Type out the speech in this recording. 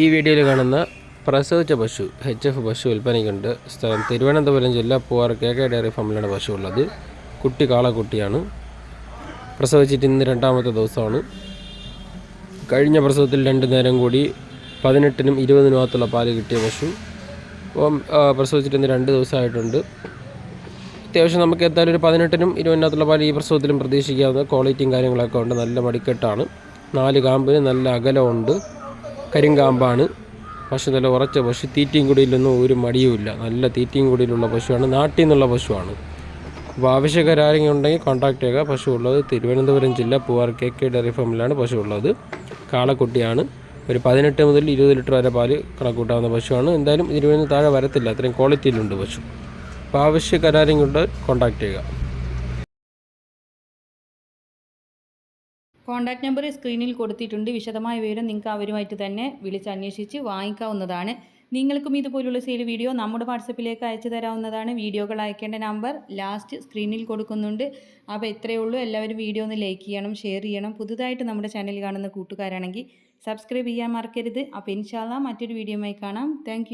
ഈ വീഡിയോയിൽ കാണുന്ന പ്രസവിച്ച പശു എച്ച് എഫ് പശു വിൽപ്പനയ്ക്കുണ്ട്. സ്ഥലം തിരുവനന്തപുരം ജില്ല പൂവാർ കെ കെ ഡയറി ഫാമിലാണ് പശു ഉള്ളത്. കുട്ടി കാളക്കുട്ടിയാണ്. പ്രസവിച്ചിട്ട് ഇന്ന് രണ്ടാമത്തെ ദിവസമാണ്. കഴിഞ്ഞ പ്രസവത്തിൽ രണ്ട് നേരം കൂടി പതിനെട്ടിനും ഇരുപതിനും അകത്തുള്ള പാൽ കിട്ടിയ പശു. പ്രസവിച്ചിട്ട് ഇന്ന് രണ്ട് ദിവസമായിട്ടുണ്ട്. അത്യാവശ്യം നമുക്ക് എന്തായാലും ഒരു പതിനെട്ടിനും ഇരുപതിനകത്തുള്ള പാൽ ഈ പ്രസവത്തിലും പ്രതീക്ഷിക്കാവുന്ന ക്വാളിറ്റിയും കാര്യങ്ങളൊക്കെ ഉണ്ട്. നല്ല മടിക്കെട്ടാണ്. നാല് കാമ്പിന് നല്ല അകലമുണ്ട്. കരിങ്കാമ്പാണ്. പശു നല്ല ഉറച്ച പശു. തീറ്റയും കുടിയിലൊന്നും ഒരു മടിയുമില്ല നല്ല തീറ്റയും കുടിയിലുള്ള പശുവാണ്. നാട്ടിൽ നിന്നുള്ള പശുവാണ്. അപ്പോൾ ആവശ്യക്കാരെങ്കിലും ഉണ്ടെങ്കിൽ കോൺടാക്ട് ചെയ്യുക. പശു ഉള്ളത് തിരുവനന്തപുരം ജില്ല പൂവാർ കെ കെ ഡയറി ഫാമിലാണ് പശു ഉള്ളത്. കാളക്കുട്ടിയാണ്. ഒരു പതിനെട്ട് മുതൽ ഇരുപത് ലിറ്റർ വരെ പാൽ കണക്കൂട്ടാവുന്ന പശുവാണ്. എന്തായാലും ഇരുപതിന് താഴെ വരത്തില്ല. അത്രയും ക്വാളിറ്റിയിലുണ്ട് പശു. അപ്പോൾ ആവശ്യക്കാരെങ്കിലും ഉണ്ട് കോൺടാക്ട് ചെയ്യുക. കോൺടാക്ട് നമ്പർ സ്ക്രീനിൽ കൊടുത്തിട്ടുണ്ട്. വിശദമായ വിവരം നിങ്ങൾക്ക് അവരുമായിട്ട് തന്നെ വിളിച്ച് അന്വേഷിച്ച് വാങ്ങിക്കാവുന്നതാണ്. നിങ്ങൾക്കും ഇതുപോലുള്ള സെയിൽ വീഡിയോ നമ്മുടെ വാട്സപ്പിലേക്ക് അയച്ചു തരാവുന്നതാണ്. വീഡിയോകൾ അയക്കേണ്ട നമ്പർ ലാസ്റ്റ് സ്ക്രീനിൽ കൊടുക്കുന്നുണ്ട്. അപ്പോൾ ഇത്രയേ ഉള്ളൂ. എല്ലാവരും വീഡിയോ ഒന്ന് ലൈക്ക് ചെയ്യണം ഷെയർ ചെയ്യണം. പുതുതായിട്ട് നമ്മുടെ ചാനൽ കാണുന്ന കൂട്ടുകാരാണെങ്കിൽ സബ്സ്ക്രൈബ് ചെയ്യാൻ മറക്കരുത്. അപ്പോൾ ഇൻഷാല്ല മറ്റൊരു വീഡിയോയുമായി കാണാം. താങ്ക്